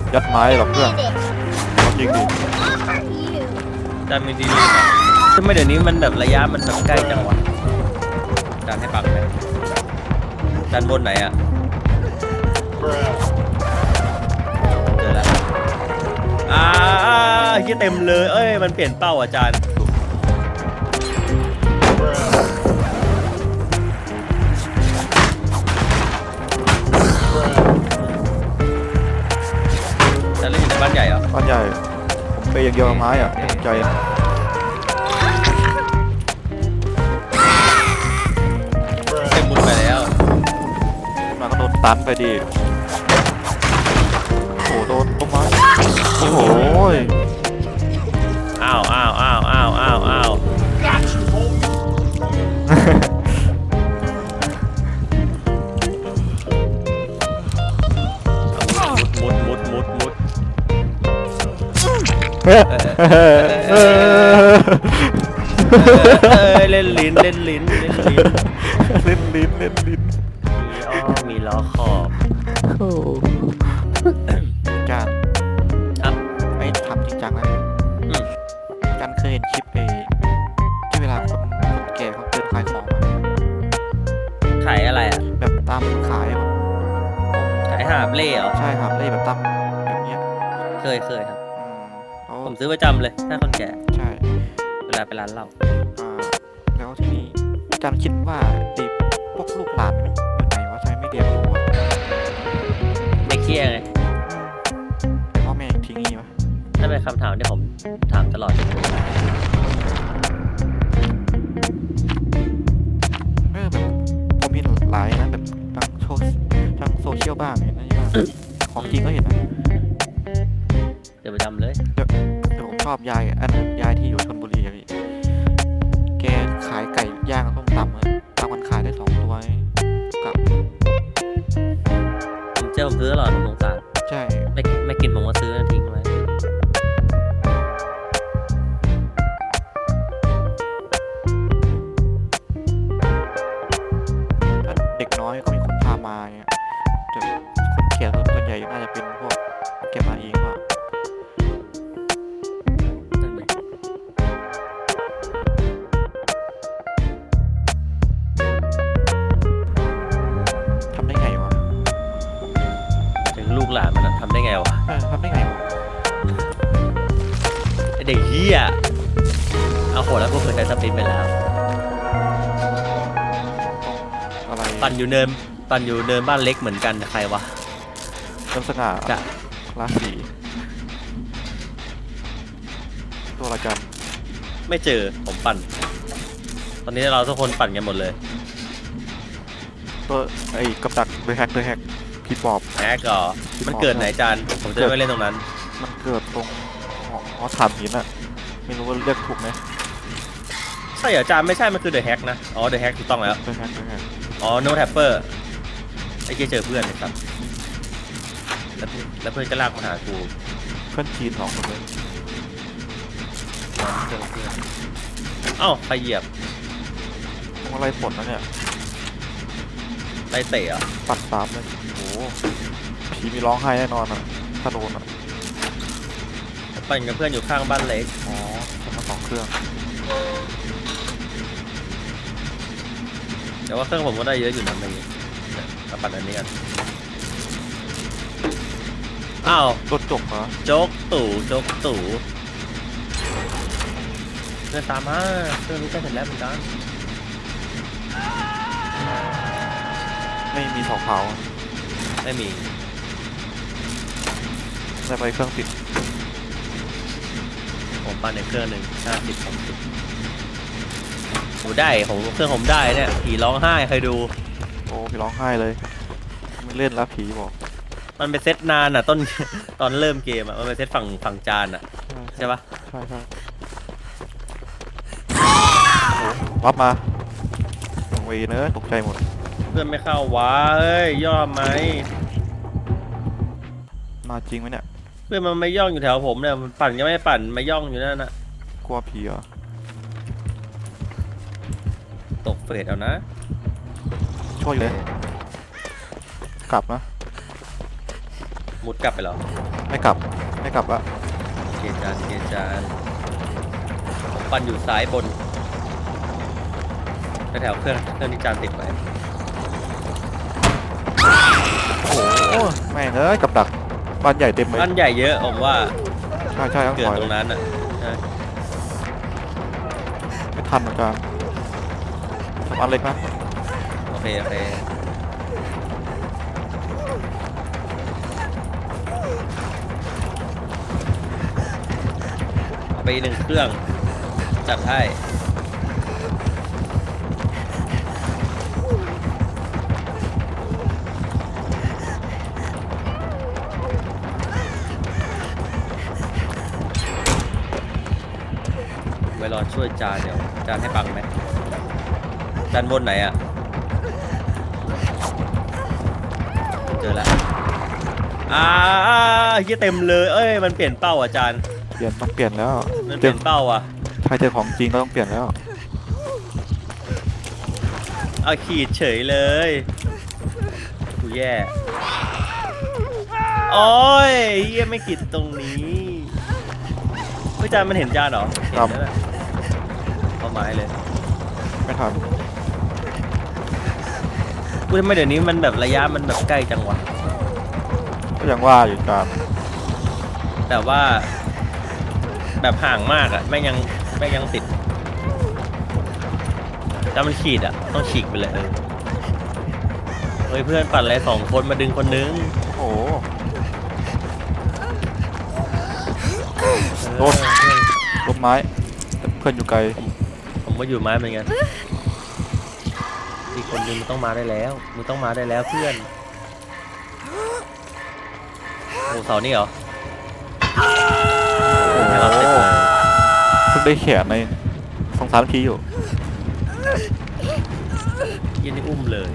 อกยัดไม้หรอกเพื่อนเอาจริงดิ You. จานมีดีเลยทำไมเดี๋ยวนี้มันแบบระยะมันแบบใกล้จังวะจานให้ปักไหมจานบนไหนอะเจอแล้วอ่าเฮียเต็มเลย เอ้ย มันเปลี่ยนเป้าอะจานจารย์ บ้านใหญ่เหรอบ้านใหญ่ผมไปอย่างเดียวกับไม้อะไม่สนใจอะเต็มบุญไปแล้วขึ้นมาก็โดนตันไปดิโอ้โหโดนต้นไม้โอ้โห เอ้ยเล่นลิ้นเล่นลิ้นเล่นลิ้นเล่นลิ้นเล่นลิ้นมีอ้อมีล้อขอบโอ้จานครับไม่ทำจริงจังนะอืมจานเคยเห็นคลิปเอที่เวลาคนแก่เขาเดินขายของอะขายอะไรอะแบบตามขายแบบขายหาบเล่เหรอใช่ครับเล่แบบตามแบบเนี้ย เคยเคยครับ ซื้อประจำเลยถ้าคนแก่ใช่เวลาไปร้านเหล้าอ่าแล้วทีนี้จานคิดว่าไอ้พวกลูกหลานมันอยู่ไหนวะทำไมไม่เรียนรู้อะเด็กเที่ยไงแต่พ่อแม่ทิ้งงี้วะนั่นเป็นคำถามที่ผมถามตลอดเออแบบผมเห็นหลายนะแบบทางโซทางโซเชียลบ้างเห็นนะที่ว่าของจริงก็เห็นนะเดี๋ยวประจำเลยแต่ผม ชอบยาย อันนั้นยายที่อยู่ชลบุรีอะพี่ แกขายไก่ย่างส้มตำอะตามวันขายได้สองตัวเองกับผมเจอผมซื้อตลอดผมสงสารใช่ ไม่ไม่กินผมก็ซื้อทิ้งไว้ คยใช้สปินไปแล้ว อะไรปั่นอยู่เนินปั่นอยู่เนินบ้านเล็กเหมือนกันแต่ใครวะน้ำสง่าจะคลาสสีตัวละกันไม่เจอผมปั่น ตอนนี้เราทุกคนปั่นกันหมดเลยตัวไอ้กับดักเดอะแฮกเดอะแฮกพี่ปอบแฮกเหรอมันเกิดไหนจานผมจะไม่เล่นตรงนั้น มันเกิดตรงหอหอฐานหินอะไม่รู้ว่าเรียกถูกไหม ใช่เหรอจานไม่ใช่ มันคือเดอะแฮกนะ อ๋อเดอะแฮกถูกต้องแล้วเดอะแฮกเดอะแฮกอ๋อโนแทปเปอร์ไอ้เจเจอเพื่อนนะครับแล้วเพื่อนแล้วเพื่อนก็ลากมาหากูเพื่อนจีนสองคนเลยเจอเพื่อนเอ้าใครเหยียบผมอะไรผลนะเนี่ยไล่เตะเหรอปัดสามเลยโอ้โหผีมีร้องไห้แน่นอนอะถ้าโดนอะปั่นกับเพื่อนอยู่ข้างบ้านเล็กอ๋อผมมาสองเครื่อง แต่ว่าเครื่องผมก็ได้เยอะอยู่นะเมื่อกี้มาปั่นอันนี้กัน อ้าวรถจบเหรอโจ๊กตู่โจ๊กตู่เพื่อนตามมาเครื่องนี้ใกล้เสร็จแล้วเหมือนกันไม่มีเสาเผาไม่มีได้ไปเครื่องติดผมปั่นในเครื่องหนึ่งห้าสิบหกสิบ ผมได้ผมเครื่องผมได้เนี่ยผีร้องไห้เคยดู โอ้พี่ร้องไห้เลยไม่เล่นแล้วผีบอกมันเป็นเซตนานอะต้น ตอนเริ่มเกมอะมันเป็นเซตฝั่งฝั่งจานอะใช่ปะใช่ใช่โอ้วับมาเวยเนอะตกใจหมด เพื่อนไม่เข้าวะเอ้ยย่อไหมมาจริงไหมเนี่ยเพื่อนมันไม่ย่องอยู่แถวผมเนี่ยมันปั่นก็ไม่ปั่นมาย่องอยู่นั่นน่ะกลัวผีเหรอ ตกเฟสเอานะ ช่วยเลยกลับนะมุดกลับไปเหรอไม่กลับไม่กลับละเกจานเกจานผมปั่นอยู่ซ้ายบนแถวๆเครื่องเครื่องที่จานติดไว้โอ้โหแม่งเอ้ยกับดักบ้านใหญ่เต็มเลยบ้านใหญ่เยอะผมว่าใช่ใช่ต้องเกิดถอยตรงนั้นอะใช่ไม่ทันเหมือนกันทำ อันเล็กนะโอเค โอเค เอาไปหนึ่งเครื่อง จัดให้ไว้รอช่วยจานเดี๋ยวจานให้ปังไหม จานบนไหนอะเจอแล้วอ่าเฮียเต็มเลย เอ้ย มันเปลี่ยนเป้าอะจานเปลี่ยนต้องเปลี่ยนแล้วมันเปเจลี่อยนเป้าอะใครเจอของจริงก็ต้องเปลี่ยนแล้ว เอาขีดเฉยเลยกูแย่ โอ้ยเฮียไม่ขีดตรงนี้เฮ้ยจานมันเห็นจานเหรอ เห็นครับแล้วแหละเข้าไม้เลย ไม่ทัน กูทำไมเดี๋ยวนี้มันแบบระยะมันแบบใกล้จังวะ ก็ยังว่าอยู่ตามแต่ว่า แบบห่างมากอะแม่งยังแม่งยังติดแต่มันขีดอะต้องฉีกไปเลยเออเฮ้ยเพื่อนปั่นอะไรสองคนมาดึงคนนึงโอ้โห เออโดนล้มไม้แต่เพื่อนอยู่ไกลผมก็อยู่ไม้เหมือนกันอีก คนนึงมันต้องมาได้แล้วมึงต้องมาได้แล้วเพื่อนโอ้เสานี่เหรอโอ้ให้เราเสร็จเลยเพิ่งได้แขนในสองสามทีอยู่ยินนี่อุ้มเลย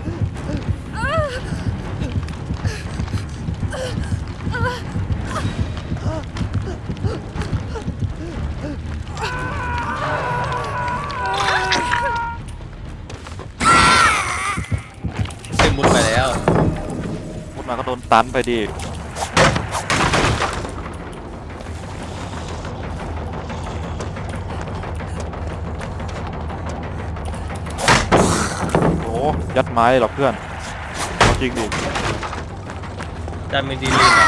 มุดมาก็โดนตันไปดิโอ้ยัดไม้เหรอเพื่อนเอาจริงดิจานมีดีลินเหรอ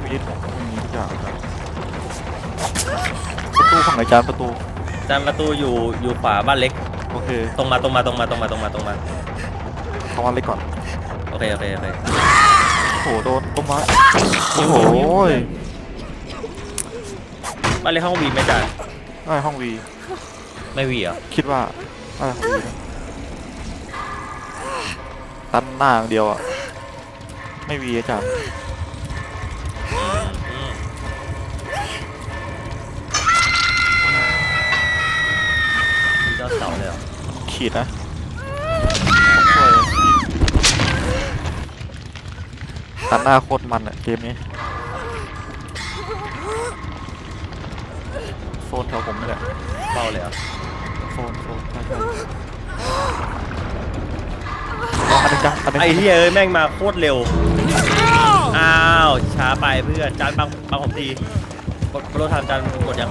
ไม่มียึดไม่มีทุกอย่างครับประตูฝั่งไหนจานประตูจานประตูอยู่อยู่ขวาบ้านเล็ก โอเค ตรงมาตรงมาตรงมาตรงมาตรงมาตรงมา เข้ามาเลยก่อน โอเคโอเคโอเคโอ้โหโดนต้นไม้โอ้โหบ้านเล็กห้องวีไหมจานได้ห้องวี ไม่วีเหรอคิดว่าได้ห้องวีนะตันหน้าอย่างเดียวอะ ไม่วีอาจารย์อืมอืมมีเจ้าเสาเลยเหรอขีดนะช่วย ตันหน้าโคตรมันอะเกมนี้โซนแถวผมนี่แหละเป้าเลยเหรอโซนโซนใช่ใช่เอาอันนี้จ้ะอันนี้ไอ้เหี้ยเอ้ยแม่งมาโคตรเร็ว อ้าว ช้าไปเพื่อนจานบังบังผมทีกดโปรทานจานกดยัง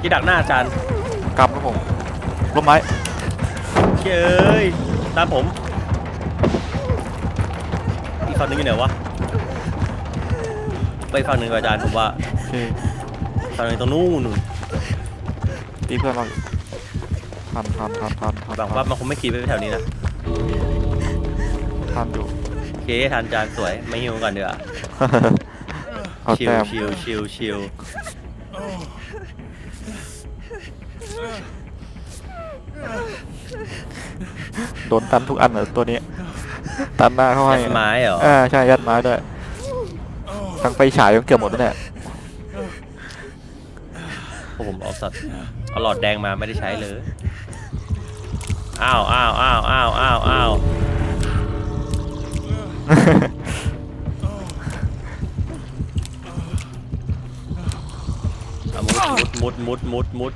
ที่ดักหน้าจานกำครับผมล้มไม้เฮ้ยเอ้ยตามผมอีก ฝั่งหนึงอยู่ไหนวะ ไปฝั่งหนึ่งกับอาจารย์ผมว่าโอเคฝั่งหนึ่งตรงนู้นนู่นตีเพื่อนเราอยู่ทันทันทันทันทันหวังว่ามันคงไม่ขี่ไปแถวนี้นะ ทันอยู่ โอเคทานจานสวย ไม่หิวก่อนเดี๋ยวาเอาชิลแต้มชิลชิลชิลโดนตันทุกอันเลยตัวนี้ ตันหน้าเขาให้ยัดไม้เหรออ่าใช่ยัดไม้ด้วยทั้งไฟฉายยังเกือบหมดแล้วเนี่ยพวกผมเอาสัตว์เอาหลอดแดงมาไม่ได้ใช้เลยอ้าวอ้าวอ้าวอ้าวอ้าวอ้าวเอามุดมุดมุดมุดมุด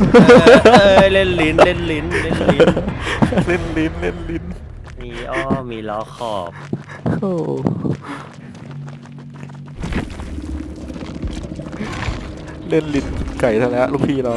เฮ้ยเออเออเออเออเล่นลิ้นเล่นลิ้นเล่นลิ้น เล่นลิ้นเล่นลิ้นมีอ้อมีล้อขอบโอ้เล่นลิ้นไก่ซะแล้วลูกพี่เรา